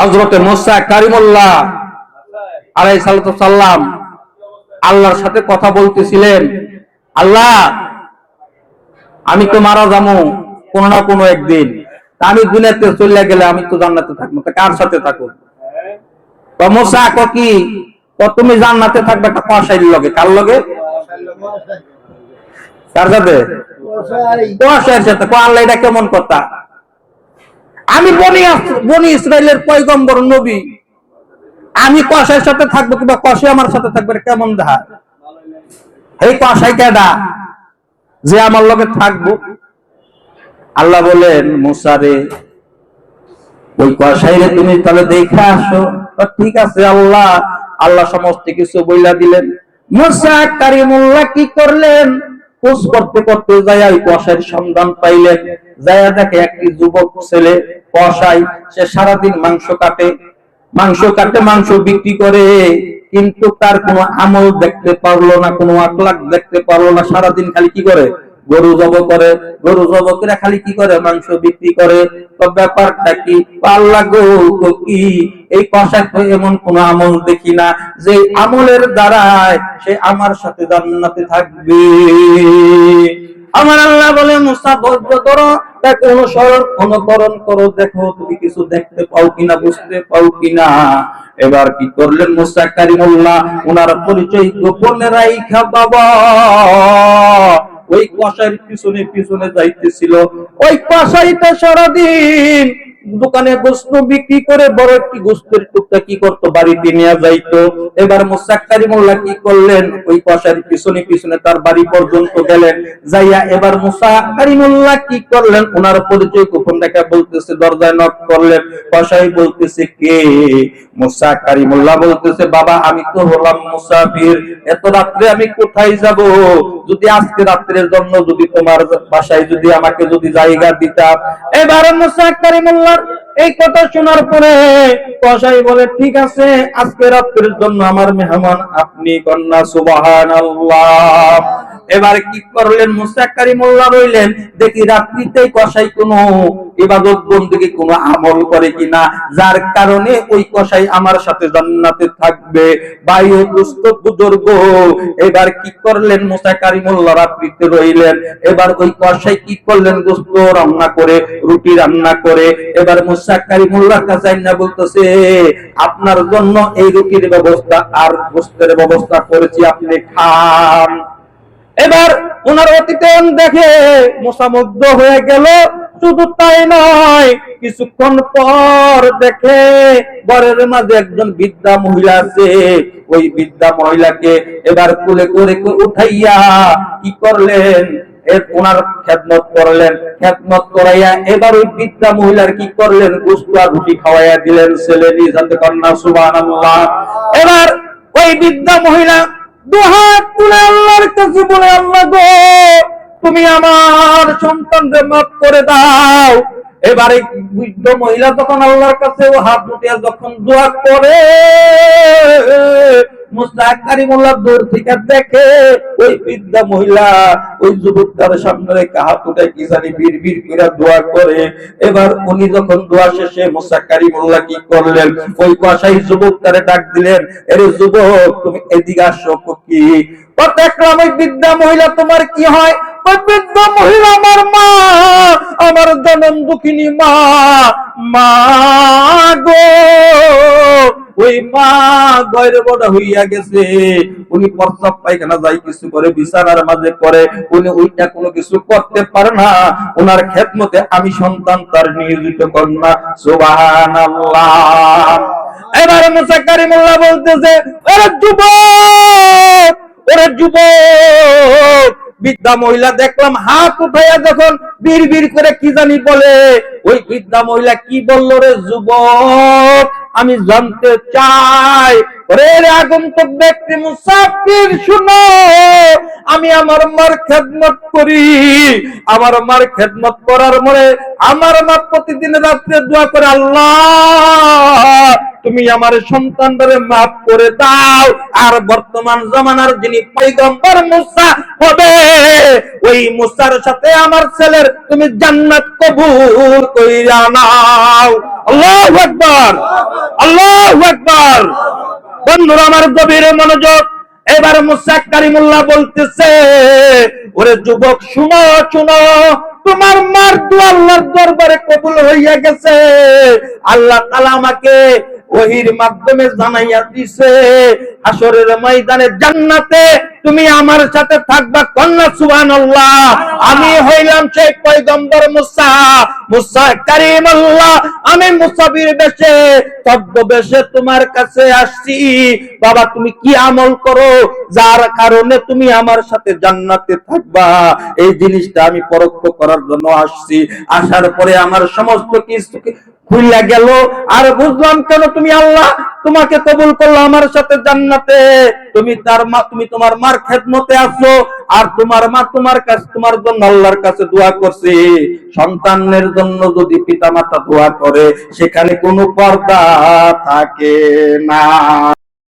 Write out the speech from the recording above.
হজরতে মোসা কারিমুল্লাহ আলাই সাল্লাম আল্লাহর সাথে কথা বলতেছিলেন, আল্লাহ, আমি তো মারা যাব কোনো না কোনো একদিন। আমি দুনিয়াতে চলে গেলে আমি তো জান্নাতে থাকব। কার সাথে থাকব? মোসা ক তুমি জান্নাতে থাকবে একটা কষাইর লগে। কার লগে? কার সাথে? কুয়াশার সাথে। আল্লাহ, এটা কেমন কথা? আমি বনি বনি ইসরায়েলের পয়গম্বর, নবী। আমি কষাইয়ের সাথে থাকব কিংবা কষাই আমার সাথে থাকবে কেমন দেখা এই কষাই কেডা? যে আমার লগে থাকব। আল্লাহ বলেন মুসারে ওই কষাইরে তুমি তাহলে দেখে আসো। ঠিক আছে, আল্লাহ আল্লাহ সমস্ত কিছু বইলা দিলেন। মুসা কারিমুল্লাহ কি করলেন? খোঁজ করতে করতে জায়াই কষাইয়ের সন্ধান পাইলেন যায়া দেখে একটি যুবক ছেলে কষাই সে সারাদিন মাংস কাটে। মাংস কাটে, মাংস বিক্রি করে, কিন্তু তার কোনো আমল দেখতে পারল না, কোনো আকলাক দেখতে পারল না, সারাদিন খালি কি করে? গরু জব করে, গরু জব করে খালি কি করে? মাংস বিক্রি করে। ব্যাপারটা কি? পাল্লা গো কি? এই কষায় তো এমন কোন আমল দেখি না। যে আমলের দ্বারায় সে আমার সাথে জান্নাতে থাকবে। আমার আল্লাহ বলে, মুসা, ধৈর্য ধরো। তাকে অনুসরণ, অনুকরণ করো। দেখো, তুমি কিছু দেখতে পাও কিনা, বুঝতে পাও কিনা? এবার কি করলেন মুসা কারিমুল্লাহ? ওনার পরিচয় গোপনে রাইখা বাবা। ওই কষাইয়ের পিছনে পিছনে যাইতেছিল। ওই কষাইটা সারাদিন দোকানে গোস্ত বিক্রি করে বড় একটি গোস্তের টুকটা কি করতো? বাড়িতে নিয়ে যাইতো। এবার মুসাক্কারি মোল্লা কি করলেন? ওই কষার পিছনে পিছনে তার বাড়ি পর্যন্ত গেলেন। যাইয়া এবার মুসা কারিমুল্লাহ কি করলেন? ওনার পরিচয় গোপন দেখা বলতেছে, দরজায় নক করলেন। কষাই বলতেছে, কে? মুসা কারিমুল্লাহ বলতেছে, বাবা, আমি তো হলাম মুসাফির। এত রাত্রে আমি কোথায় যাব? যদি আজকে রাত্রের জন্য যদি তোমার বাসায় যদি আমাকে যদি জায়গা দিতাম এবার মুসা কারিমুল্লাহর এই কথা শোনার পরে কষাই বলে, ঠিক আছে, আজকে রাত্রের জন্য আমার মেহমান, আপনি কন্যা সুবাহান এবার কি করলেন? মুসা কারিমুল্লাহ রইলেন দেখি রাত্রিতে কসাই কোনো ইবাদত বন্দী কোনো আমল করে কিনা। যার কারণে ওই কসাই আমার সাথে জান্নাতে থাকবে। ও দুস্থ, বুজুর্গ। এবার কি করলেন? মুসা কারিমুল্লাহ রাত্রিতে রইলেন। এবার ওই কসাই কি করলেন? গোস্ত রান্না করে, রুটি রান্না করে। এবার মুসা কারিমুল্লাহর কাছে না বলতেছে, আপনার জন্য এই রুটির ব্যবস্থা আর গোস্তের ব্যবস্থা করেছি, আপনি খান। এবার ওনার অতীতন দেখে মোসামুগ্ধ হয়ে গেল। শুধু তাই নয়, কিছুক্ষণ পর দেখে ঘরের মাঝে একজন বৃদ্ধা মহিলা আছে ওই বৃদ্ধা মহিলাকে এবার কুলে করে উঠাইয়া কি করলেন? ওনার খেদমত করলেন। খেদমত করাইয়া এবার ওই বৃদ্ধা মহিলার কি করলেন? গুস্তু রুটি খাওয়াইয়া দিলেন ছেলে নিজাতে কন্যা সুবান এবার ওই বৃদ্ধা মহিলা দুহাত তুলে আল্লাহর কাছে বলে, আল্লাহ তুমি আমার সন্তানকে মাফ করে দাও। এবারে বৃদ্ধ মহিলা তখন আল্লাহর কাছে হাত দুটিয়া যখন দোয়া করে যুবকটার ডাক দিলেন, এরে যুবক, তুমি এদিকে আসো কি দেখলাম ওই বৃদ্ধা মহিলা, তোমার কি হয়? বৃদ্ধা মহিলা আমার মা, আমার জনম দুঃখিনী মা মা গো। ওই মা গয়ের বড় হইয়া গেছে। উনি প্রস্তাব পায়খানা যাই কিছু করে বিছানার মাঝে করে উনি ওইটা কোনো কিছু করতে পারে না। ওনার খেদমতে আমি সন্তান, তার নিয়োজিত কন্যা। সুবহানাল্লাহ। এবারে মুসা কারিমুল্লাহ বলতেছে, ওরে যুবক ওরে যুবক, বৃদ্ধা মহিলা দেখলাম হাত উঠাইয়া যখন বীর বীর করে কি জানি বলে। ওই বৃদ্ধা মহিলা কি বলল রে যুবক? আমি জানতে চাই, ওরে আগন্তুক ব্যক্তি মুসাফির শুনো। আমি আমার মার খেদমত করি। আমার মার খেদমত করার মনে আমার মা প্রতিদিন রাত্রে দোয়া করে, আল্লাহ তুমি আমার সন্তানদের মাফ করে দাও। আর বর্তমান জমানার যিনি পৈগম্বর মুসা হবে, ওই মুসার সাথে আমার ছেলের তুমি জান্নাত কবুল কইরা নাও। আল্লাহু আকবার আল্লাহু আকবার। বন্ধুরা, আমার গভীর মনোযোগ। এবার মুসা কারিমুল্লাহ বলতেছে, ওরে যুবক, শুনো শুনো। তোমার মার দোয়া আল্লাহর দরবারে কবুল হইয়া গেছে। আল্লাহ তাআলা আমাকে ওহির মাধ্যমে জানাইয়া দিছে আসরের ময়দানে জান্নাতে তুমি আমার সাথে থাকবা কন্যা, সুবহানাল্লাহ। আমি হইলাম সেই পয়গম্বর মুসা মুসা কারিমুল্লাহ। আমি মুসাফির বেশে তব্য বেশে তোমার কাছে আসছি। বাবা, তুমি কি আমল করো? যার কারণে তুমি আমার সাথে জান্নাতে থাকবা। এই জিনিসটা আমি পরোক্ষ করার জন্য আসছি। আসার পরে আমার সমস্ত কিছু খুইলা গেল। আর বুঝলাম কেন তুমি আল্লাহ তোমাকে কবুল করল আমার সাথে জান্নাতে। তুমি তার মা, তুমি তোমার মার খেদমতে আছো আর তোমার মা তোমার কাছে, তোমার জন্য আল্লাহর কাছে দোয়া করছে। সন্তানের জন্য যদি পিতা মাতা দোয়া করে, সেখানে কোনো পর্দা থাকে না।